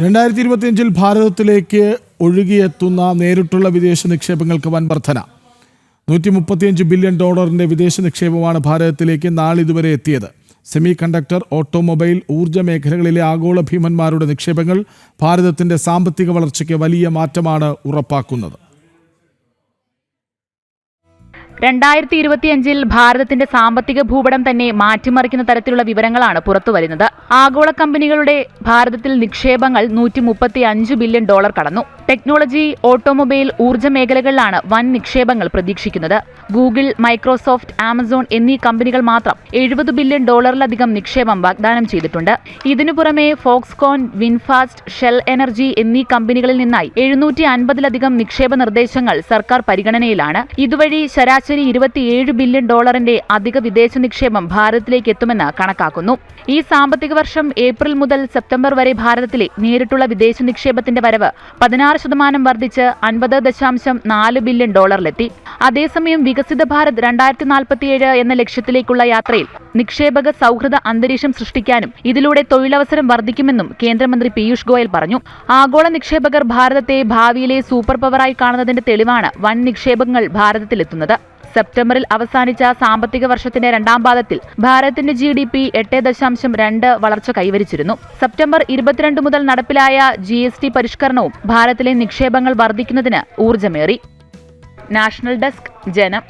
രണ്ടായിരത്തി ഇരുപത്തിയഞ്ചിൽ ഭാരതത്തിലേക്ക് ഒഴുകിയെത്തുന്ന നേരിട്ടുള്ള വിദേശ നിക്ഷേപങ്ങൾക്ക് വൻ വർധന നൂറ്റി മുപ്പത്തിയഞ്ച് ബില്യൺ ഡോളറിന്റെ വിദേശ നിക്ഷേപമാണ് ഭാരതത്തിലേക്ക് നാളിതുവരെ എത്തിയത്. സെമി കണ്ടക്ടർ ഓട്ടോമൊബൈൽ ഊർജ മേഖലകളിലെ ആഗോള ഭീമന്മാരുടെ നിക്ഷേപങ്ങൾ ഭാരതത്തിന്റെ സാമ്പത്തിക വളർച്ചയ്ക്ക് വലിയ മാറ്റമാണ് ഉറപ്പാക്കുന്നത്. രണ്ടായിരത്തി ഇരുപത്തിയഞ്ചിൽ ഭാരതത്തിന്റെ സാമ്പത്തിക ഭൂപടം തന്നെ മാറ്റിമറിക്കുന്ന തരത്തിലുള്ള വിവരങ്ങളാണ് പുറത്തുവരുന്നത്. ആഗോള കമ്പനികളുടെ ഭാരതത്തിൽ നിക്ഷേപങ്ങൾ നൂറ്റി മുപ്പത്തി അഞ്ച് ബില്യൺ ഡോളർ കടന്നു. ടെക്നോളജി ഓട്ടോമൊബൈൽ ഊർജ മേഖലകളിലാണ് വൻ നിക്ഷേപങ്ങൾ പ്രതീക്ഷിക്കുന്നത്. ഗൂഗിൾ മൈക്രോസോഫ്റ്റ് ആമസോൺ എന്നീ കമ്പനികൾ മാത്രം എഴുപത് ബില്യൺ ഡോളറിലധികം നിക്ഷേപം വാഗ്ദാനം ചെയ്തിട്ടുണ്ട്. ഇതിനു പുറമെ ഫോക്സ്കോൺ വിൻഫാസ്റ്റ് ഷെൽ എനർജി എന്നീ കമ്പനികളിൽ നിന്നായി എഴുന്നൂറ്റി അൻപതിലധികം നിക്ഷേപ നിർദ്ദേശങ്ങൾ സർക്കാർ പരിഗണനയിലാണ്. ഇതുവഴി ശരാശരി ഇരുപത്തിയേഴ് ബില്യൺ ഡോളറിന്റെ അധിക വിദേശ നിക്ഷേപം ഭാരതത്തിലേക്ക് എത്തുമെന്ന് കണക്കാക്കുന്നു. ഈ സാമ്പത്തിക വർഷം ഏപ്രിൽ മുതൽ സെപ്റ്റംബർ വരെ ഭാരതത്തിലെ നേരിട്ടുള്ള വിദേശ നിക്ഷേപത്തിന്റെ വരവ് പതിനാറ് ശതമാനം വർദ്ധിച്ച് അൻപത് ദശാംശം നാല് ബില്യൺ ഡോളറിലെത്തി. അതേസമയം വികസിത ഭാരത് രണ്ടായിരത്തി നാൽപ്പത്തിയേഴ് എന്ന ലക്ഷ്യത്തിലേക്കുള്ള യാത്രയിൽ നിക്ഷേപക സൗഹൃദ അന്തരീക്ഷം സൃഷ്ടിക്കാനും ഇതിലൂടെ തൊഴിലവസരം വർദ്ധിക്കുമെന്നും കേന്ദ്രമന്ത്രി പീയൂഷ് ഗോയൽ പറഞ്ഞു. ആഗോള നിക്ഷേപകർ ഭാരതത്തെ ഭാവിയിലെ സൂപ്പർ പവറായി കാണുന്നതിന്റെ തെളിവാണ് വൻ നിക്ഷേപങ്ങൾ ഭാരതത്തിലെത്തുന്നത്. സെപ്റ്റംബറിൽ അവസാനിച്ച സാമ്പത്തിക വർഷത്തിന്റെ രണ്ടാം പാദത്തിൽ ഭാരതത്തിന്റെ ജി ഡി പി എട്ട് ദശാംശം രണ്ട് വളർച്ച കൈവരിച്ചിരുന്നു. സെപ്റ്റംബർ ഇരുപത്തിരണ്ട് മുതൽ നടപ്പിലായ ജി എസ് ടി പരിഷ്കരണവും ഭാരതത്തിലെ നിക്ഷേപങ്ങൾ വർദ്ധിക്കുന്നതിന് ഊർജമേറി. നാഷണൽ ഡെസ്ക് ജനം.